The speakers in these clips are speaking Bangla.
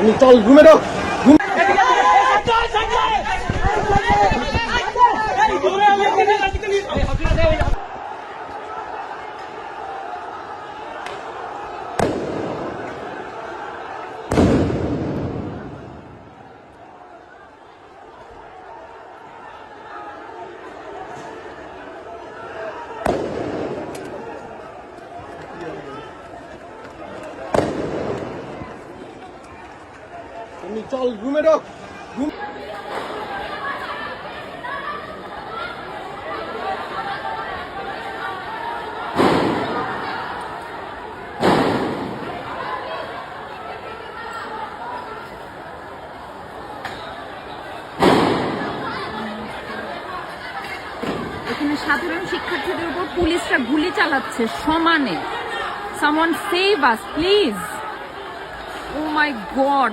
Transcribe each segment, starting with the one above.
তুমি চল ঘুমে দাও তুমি চল ঘুমে দাও এখানে সাধারণ শিক্ষার্থীদের উপর পুলিশরা গুলি চালাচ্ছে সমানে। Someone save us please oh my god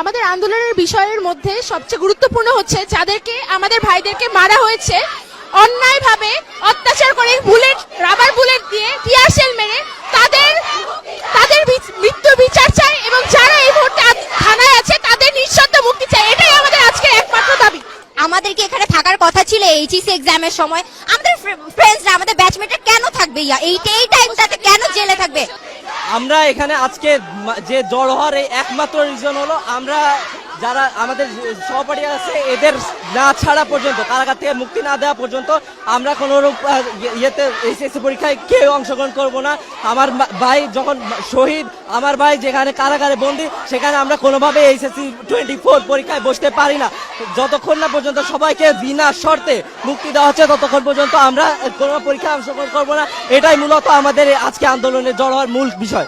আমাদের আন্দোলনের বিষয়ের মধ্যে সবচেয়ে গুরুত্বপূর্ণ হচ্ছে যাদেরকে, আমাদের ভাইদেরকে মারা হয়েছে, অন্যায়ভাবে অত্যাচার করে বুলেট, রাবার বুলেট দিয়ে টিয়ার শেল মেরে তাদের তাদের মৃত্যু বিচার চাই এবং যারা এই মুহূর্তে থানায় আছে তাদের নিঃশব্দ মুক্তি চাই এটাই আমাদের আজকের একমাত্র দাবি। আমাদের কি এখানে থাকার কথা ছিল এইচএসসি এক্সামের সময়। আমাদের ফ্রেন্ডসরা আমাদের ব্যাচমেটরা কেন থাকবে ইয়া? এই এই টাইমটাতে কেন জেলে থাকবে? আমরা এখানে আজকে যে জড় হওয়ার এই একমাত্র রিজন হলো আমরা যারা আমাদের সহপাঠী আছে, এদের না ছাড়া পর্যন্ত, কারাগার থেকে মুক্তি না দেওয়া পর্যন্ত আমরা কোনো ইয়ে- ইয়েতে এইচএসসি পরীক্ষায় কেউ অংশগ্রহণ করব না। আমার ভাই যখন শহীদ, আমার ভাই যেখানে কারাগারে বন্দি, সেখানে আমরা কোনোভাবে এইচএসসি টোয়েন্টি ফোর পরীক্ষায় বসতে পারি না। যতক্ষণ না পর্যন্ত সবাইকে বিনা শর্তে মুক্তি দেওয়া হচ্ছে, ততক্ষণ পর্যন্ত আমরা কোনো পরীক্ষায় অংশগ্রহণ করব না। এটাই মূলত আমাদের আজকে আন্দোলনের জড় হওয়ার মূল বিষয়।